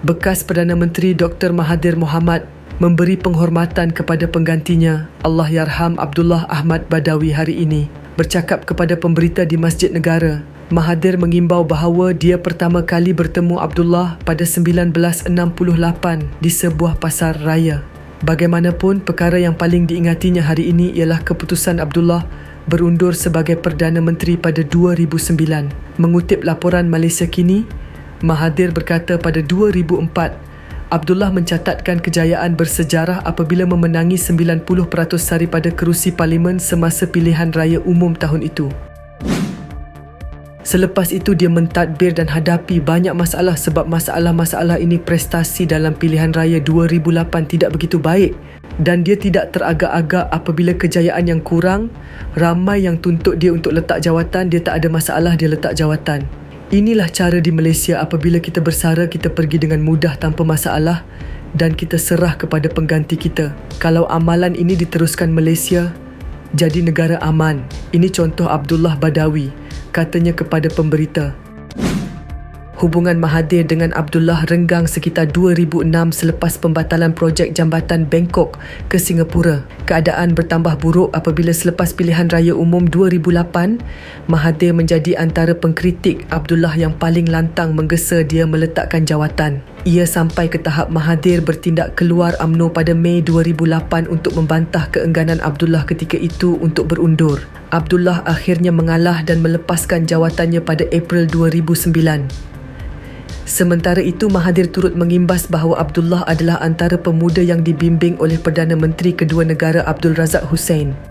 Bekas Perdana Menteri Dr. Mahathir Mohamad memberi penghormatan kepada penggantinya Allahyarham Abdullah Ahmad Badawi hari ini. Bercakap kepada pemberita di Masjid Negara, Mahathir mengimbau bahawa dia pertama kali bertemu Abdullah pada 1968 di sebuah pasar raya. Bagaimanapun, perkara yang paling diingatinya hari ini ialah keputusan Abdullah berundur sebagai Perdana Menteri pada 2009. Mengutip laporan Malaysia Kini, Mahathir berkata pada 2004, Abdullah mencatatkan kejayaan bersejarah apabila memenangi 90% daripada kerusi parlimen semasa pilihan raya umum tahun itu. Selepas itu dia mentadbir dan hadapi banyak masalah sebab masalah-masalah ini prestasi dalam pilihan raya 2008 tidak begitu baik dan dia tidak teragak-agak apabila kejayaan yang kurang, ramai yang tuntut dia untuk letak jawatan, dia tak ada masalah dia letak jawatan. Inilah cara di Malaysia apabila kita bersara kita pergi dengan mudah tanpa masalah dan kita serah kepada pengganti kita. Kalau amalan ini diteruskan Malaysia, jadi negara aman. Ini contoh Abdullah Badawi katanya kepada pemberita. Hubungan Mahathir dengan Abdullah renggang sekitar 2006 selepas pembatalan projek jambatan Bangkok ke Singapura. Keadaan bertambah buruk apabila selepas pilihan raya umum 2008, Mahathir menjadi antara pengkritik Abdullah yang paling lantang menggesa dia meletakkan jawatan. Ia sampai ke tahap Mahathir bertindak keluar AMNO pada Mei 2008 untuk membantah keengganan Abdullah ketika itu untuk berundur. Abdullah akhirnya mengalah dan melepaskan jawatannya pada April 2009. Sementara itu, Mahathir turut mengimbas bahawa Abdullah adalah antara pemuda yang dibimbing oleh Perdana Menteri kedua negara Abdul Razak Hussein.